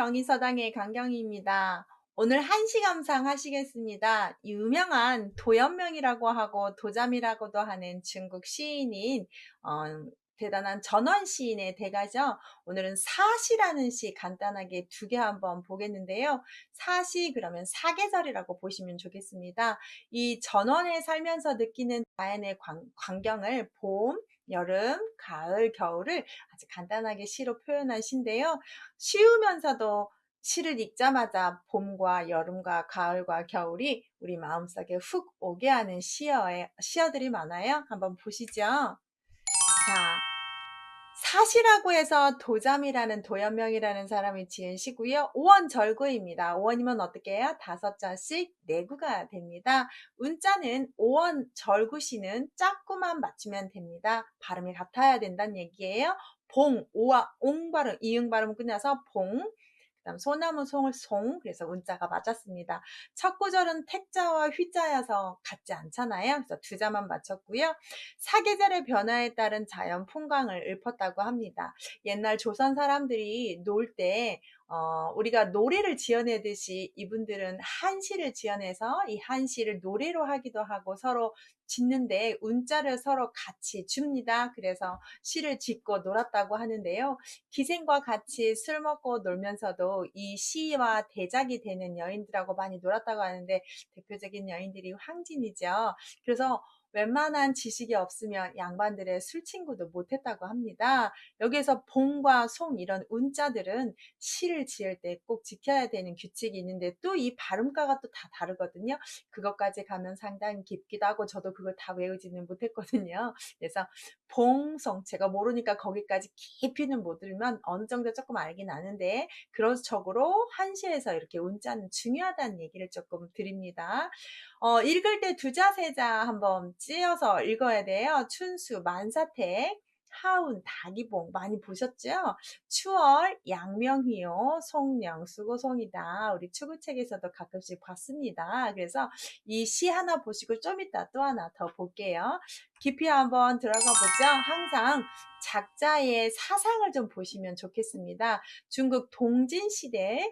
경희서당의 강경희입니다. 오늘 한시 감상 하시겠습니다. 유명한 도연명이라고 하고 도잠이라고도 하는 중국 시인인 어, 대단한 전원 시인의 대가죠. 오늘은 사시라는 시 간단하게 두 개 한번 보겠는데요. 사시 그러면 사계절이라고 보시면 좋겠습니다. 이 전원에 살면서 느끼는 자연의 광, 광경을 봄, 여름, 가을, 겨울을 아주 간단하게 시로 표현한 시인데요. 쉬우면서도 시를 읽자마자 봄과 여름과 가을과 겨울이 우리 마음속에 훅 오게 하는 시어에, 시어들이 많아요. 한번 보시죠. 자, 사시라고 해서 도잠이라는 도연명이라는 사람이 지은 시고요. 5원 절구입니다. 5원이면 어떻게 해요? 다섯 자씩 내구가 됩니다. 운자는 5원 절구시는 짝구만 맞추면 됩니다. 발음이 같아야 된다는 얘기예요. 봉, 오와 옹 발음, 이응 발음 끝나서 봉, 그다음 소나무 송을 송 그래서 운자가 맞았습니다. 첫 구절은 택자와 휘자여서 같지 않잖아요. 그래서 두 자만 맞췄고요. 사계절의 변화에 따른 자연 풍광을 읊었다고 합니다. 옛날 조선 사람들이 놀때 어, 우리가 노래를 지어내듯이 이분들은 한시를 지어내서 이 한시를 노래로 하기도 하고 서로 짓는데 운자를 서로 같이 줍니다. 그래서 시를 짓고 놀았다고 하는데요. 기생과 같이 술 먹고 놀면서도 이 시와 대작이 되는 여인들하고 많이 놀았다고 하는데 대표적인 여인들이 황진이죠. 그래서 웬만한 지식이 없으면 양반들의 술친구도 못했다고 합니다. 여기에서 봉과 송 이런 운자들은 시를 지을 때 꼭 지켜야 되는 규칙이 있는데 또 이 발음가가 또 다 다르거든요. 그것까지 가면 상당히 깊기도 하고 저도 그걸 다 외우지는 못했거든요. 그래서 봉송 제가 모르니까 거기까지 깊이는 못 들면 어느 정도 조금 알긴 아는데 그런 쪽으로 한시에서 이렇게 운자는 중요하다는 얘기를 조금 드립니다. 어, 읽을 때 두자 세자 한번 찌어서 읽어야 돼요. 춘수 만사택 하운, 다기봉 많이 보셨죠? 추월, 양명희요, 송령, 수고송이다. 우리 추구책에서도 가끔씩 봤습니다. 그래서 이 시 하나 보시고 좀 이따 또 하나 더 볼게요. 깊이 한번 들어가 보죠. 항상 작자의 사상을 좀 보시면 좋겠습니다. 중국 동진 시대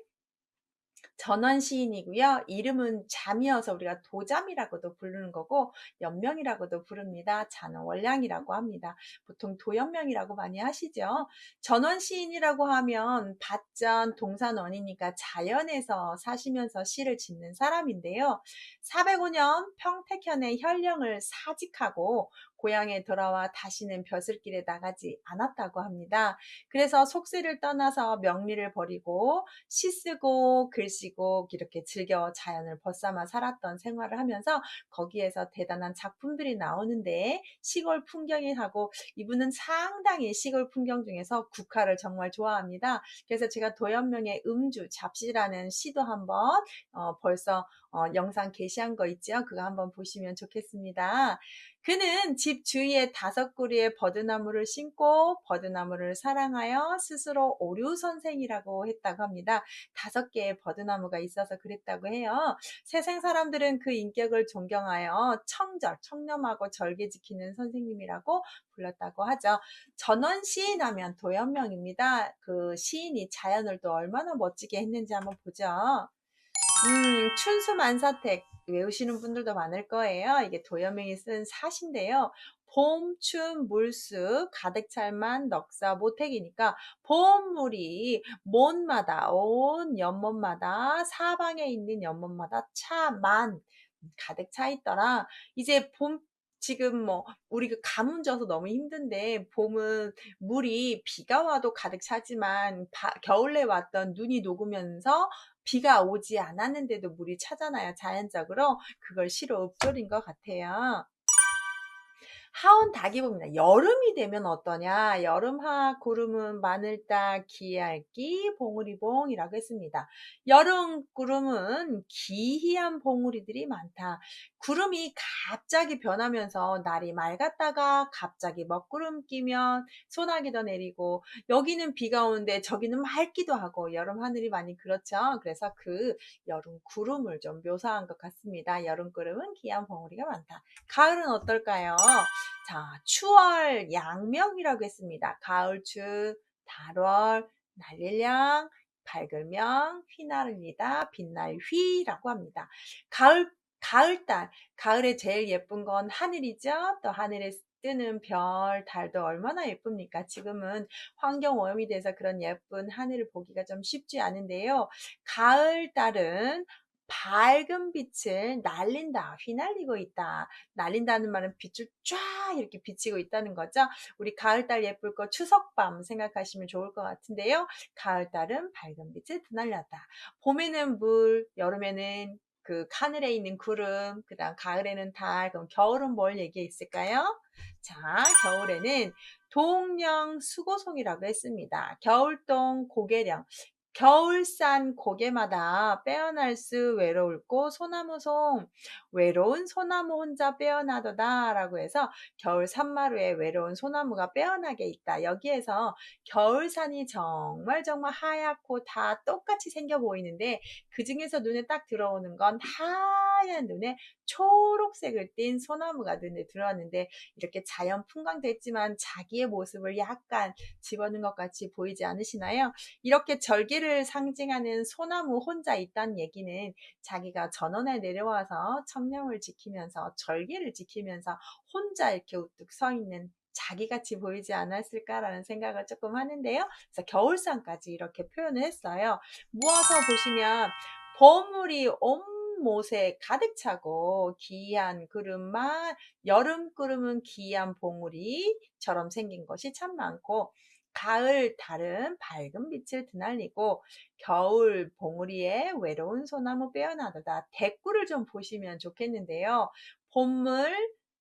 전원 시인이고요. 이름은 잠이어서 우리가 도잠이라고도 부르는 거고 연명이라고도 부릅니다. 자는 월량이라고 합니다. 보통 도연명이라고 많이 하시죠. 전원 시인이라고 하면 밭전 동산원이니까 자연에서 사시면서 시를 짓는 사람인데요. 405년 평택현의 현령을 사직하고 고향에 돌아와 다시는 벼슬길에 나가지 않았다고 합니다. 그래서 속세를 떠나서 명리를 버리고 시 쓰고 글 쓰고 이렇게 즐겨 자연을 벗삼아 살았던 생활을 하면서 거기에서 대단한 작품들이 나오는데 시골 풍경이하고 이분은 상당히 시골 풍경 중에서 국화를 정말 좋아합니다. 그래서 제가 도연명의 음주 잡시라는 시도 한번 어, 벌써 어, 영상 게시한 거 있죠? 그거 한번 보시면 좋겠습니다. 그는 집 주위에 다섯 그루의 버드나무를 심고 버드나무를 사랑하여 스스로 오류 선생이라고 했다고 합니다. 다섯 개의 버드나무가 있어서 그랬다고 해요. 세상 사람들은 그 인격을 존경하여 청절, 청렴하고 절개 지키는 선생님이라고 불렀다고 하죠. 전원 시인 하면 도연명입니다. 그 시인이 자연을 또 얼마나 멋지게 했는지 한번 보죠. 음, 춘수만사택 외우시는 분들도 많을 거예요. 이게 도연명이 쓴 사시인데요. 봄, 춘, 물수, 가득 찰만, 넉사, 모택이니까 봄물이 먼마다, 온 연못마다, 사방에 있는 연못마다 차만 가득 차 있더라. 이제 봄 지금 뭐 우리가 가뭄져서 너무 힘든데 봄은 물이 비가 와도 가득 차지만 바, 겨울에 왔던 눈이 녹으면서 비가 오지 않았는데도 물이 차잖아요. 자연적으로. 그걸 시로 읊조린 것 같아요. 하온 닭이봅니다. 여름이 되면 어떠냐? 여름하 구름은 마늘닭, 기알기, 봉우리봉이라고 했습니다. 여름 구름은 기희한 봉우리들이 많다. 구름이 갑자기 변하면서 날이 맑았다가 갑자기 먹구름 끼면 소나기도 내리고 여기는 비가 오는데 저기는 맑기도 하고 여름 하늘이 많이 그렇죠. 그래서 그 여름 구름을 좀 묘사한 것 같습니다. 여름 구름은 기한 봉우리가 많다. 가을은 어떨까요? 자, 추월 양명이라고 했습니다. 가을추, 달월, 날릴량, 밝으면 휘날리다 빛날 휘라고 합니다. 가을 가을달 가을에 제일 예쁜 건 하늘이죠. 또 하늘에 뜨는 별, 달도 얼마나 예쁩니까? 지금은 환경 오염이 돼서 그런 예쁜 하늘을 보기가 좀 쉽지 않은데요. 가을 달은 밝은 빛을 날린다, 휘날리고 있다. 날린다는 말은 빛을 쫙 이렇게 비치고 있다는 거죠. 우리 가을달 예쁠 거 추석밤 생각하시면 좋을 것 같은데요. 가을달은 밝은 빛을 드날렸다. 봄에는 물, 여름에는 그 하늘에 있는 구름, 그 다음 가을에는 달, 그럼 겨울은 뭘 얘기했을까요? 자, 겨울에는 동령 수고송이라고 했습니다. 겨울동 고개령. 겨울산 고개마다 빼어날 수 외로울고 소나무송 외로운 소나무 혼자 빼어나도다 라고 해서 겨울 산마루에 외로운 소나무가 빼어나게 있다. 여기에서 겨울산이 정말 정말 하얗고 다 똑같이 생겨 보이는데 그 중에서 눈에 딱 들어오는 건 하얀 눈에 초록색을 띤 소나무가 눈에 들어왔는데 이렇게 자연 풍광됐지만 자기의 모습을 약간 집어넣은 것 같이 보이지 않으시나요? 이렇게 절기를 상징하는 소나무 혼자 있다는 얘기는 자기가 전원에 내려와서 청명을 지키면서 절기를 지키면서 혼자 이렇게 우뚝 서 있는 자기같이 보이지 않았을까라는 생각을 조금 하는데요. 그래서 겨울산까지 이렇게 표현을 했어요. 모아서 보시면 보물이 온 못에 가득 차고 기이한 구름만 여름 구름은 기이한 봉우리처럼 생긴 것이 참 많고 가을 달은 밝은 빛을 드날리고 겨울 봉우리에 외로운 소나무 빼어나다 대꾸를 좀 보시면 좋겠는데요. 봄물,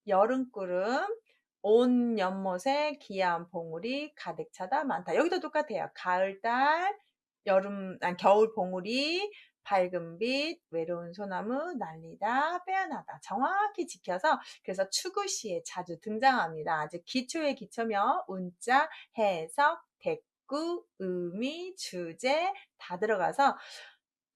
여름 구름, 온 연못에 기이한 봉우리 가득 차다 많다. 여기도 똑같아요. 가을달, 여름, 아니, 겨울 봉우리, 밝은 빛, 외로운 소나무, 난리다, 빼어나다. 정확히 지켜서 그래서 추구 시에 자주 등장합니다. 아주 기초의 기초며 운자, 해석, 대구, 의미, 주제 다 들어가서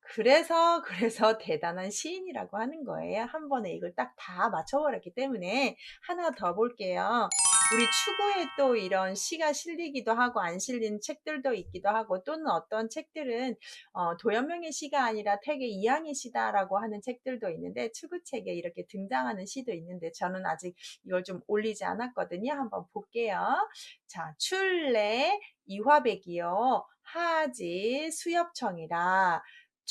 그래서 그래서 대단한 시인이라고 하는 거예요. 한 번에 이걸 딱 다 맞춰버렸기 때문에 하나 더 볼게요. 우리 추구에 또 이런 시가 실리기도 하고 안 실린 책들도 있기도 하고 또는 어떤 책들은 어, 도연명의 시가 아니라 되게 이양의 시다라고 하는 책들도 있는데 추구책에 이렇게 등장하는 시도 있는데 저는 아직 이걸 좀 올리지 않았거든요. 한번 볼게요. 자, 출래 이화백이요. 하지 수엽청이라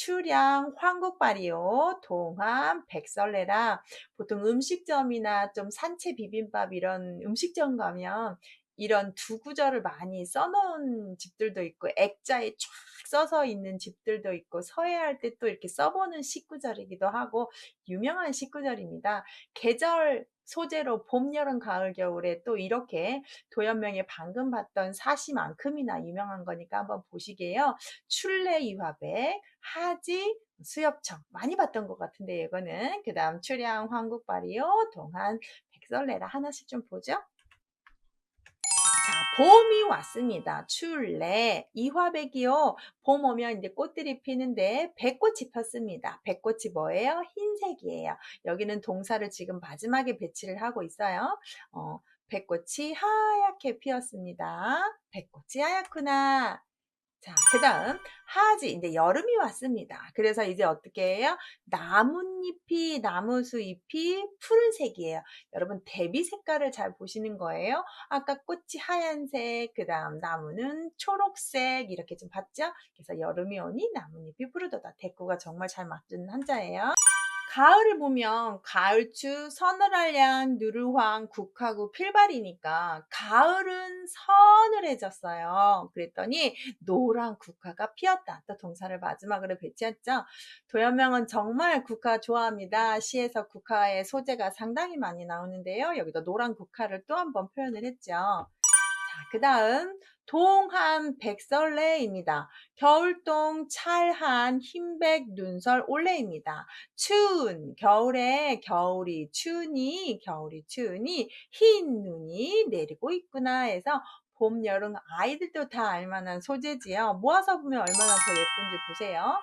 추량, 황국발이요, 동함, 백설레라 보통 음식점이나 좀 산채 비빔밥 이런 음식점 가면 이런 두 구절을 많이 써놓은 집들도 있고 액자에 쫙 써서 있는 집들도 있고 서해할 때 또 이렇게 써보는 식구절이기도 하고 유명한 식구절입니다. 계절 소재로 봄, 여름, 가을, 겨울에 또 이렇게 도연명에 방금 봤던 사시만큼이나 유명한 거니까 한번 보시게요. 출래 이화백, 하지, 수협청 많이 봤던 것 같은데 이거는 그 다음 출양 황국발이요 동한 백설레라 하나씩 좀 보죠. 자, 봄이 왔습니다. 출래 이화백이요. 봄 오면 이제 꽃들이 피는데 백꽃이 폈습니다. 백꽃이 뭐예요? 흰색이에요. 여기는 동사를 지금 마지막에 배치를 하고 있어요. 어, 백꽃이 하얗게 피었습니다. 백꽃이 하얗구나. 자, 그 다음, 하지. 이제 여름이 왔습니다. 그래서 이제 어떻게 해요? 나뭇잎이, 나무수 잎이 푸른색이에요. 여러분, 대비 색깔을 잘 보시는 거예요. 아까 꽃이 하얀색, 그 다음 나무는 초록색, 이렇게 좀 봤죠? 그래서 여름이 오니 나뭇잎이 푸르도다. 대꾸가 정말 잘 맞는 한자예요. 가을을 보면 가을추, 서늘할량, 누르황, 국하고 필발이니까 가을은 서늘해졌어요. 그랬더니 노란 국화가 피었다. 또 동사를 마지막으로 배치했죠. 도연명은 정말 국화 좋아합니다. 시에서 국화의 소재가 상당히 많이 나오는데요. 여기도 노란 국화를 또 한 번 표현을 했죠. 자, 그 다음 동한 백설레입니다. 겨울동 찰한 흰백 눈설 올레입니다. 추운 겨울에 겨울이 추우니 겨울이 추우니 흰 눈이 내리고 있구나 해서 봄, 여름 아이들도 다 알만한 소재지요. 모아서 보면 얼마나 더 예쁜지 보세요.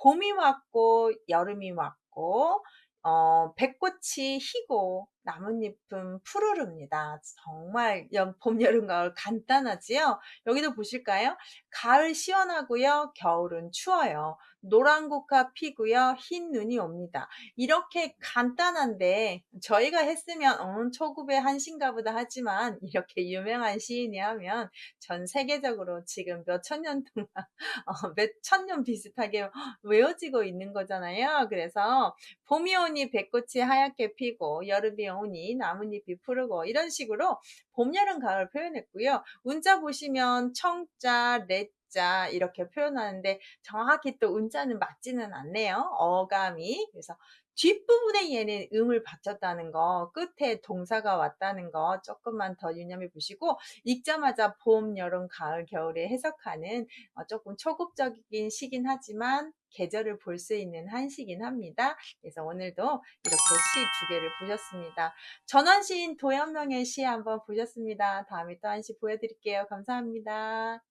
봄이 왔고 여름이 왔고 어, 백꽃이 희고 나뭇잎은 푸르릅니다. 정말 연 봄, 여름, 가을 간단하지요? 여기도 보실까요? 가을 시원하고요. 겨울은 추워요. 노란 국화 피고요. 흰 눈이 옵니다. 이렇게 간단한데 저희가 했으면 어, 초급의 한시인가 보다 하지만 이렇게 유명한 시인이 하면 전 세계적으로 지금 몇 천 년 동안 어, 몇천 년 비슷하게 외워지고 있는 거잖아요. 그래서 봄이 오니 배꽃이 하얗게 피고 여름이 오니 나뭇잎이 푸르고 이런 식으로 봄, 여름, 가을 표현했고요. 운자 보시면 청자, 래자 이렇게 표현하는데 정확히 또 운자는 맞지는 않네요. 어감이. 그래서 뒷부분에 얘는 음을 받쳤다는 거, 끝에 동사가 왔다는 거 조금만 더 유념해 보시고 읽자마자 봄, 여름, 가을, 겨울에 해석하는 어, 조금 초급적이긴 시긴 하지만 계절을 볼 수 있는 한시긴 합니다. 그래서 오늘도 이렇게 시 두 개를 보셨습니다. 전원 시인 도연명의 시 한번 보셨습니다. 다음에 또 한 시 보여드릴게요. 감사합니다.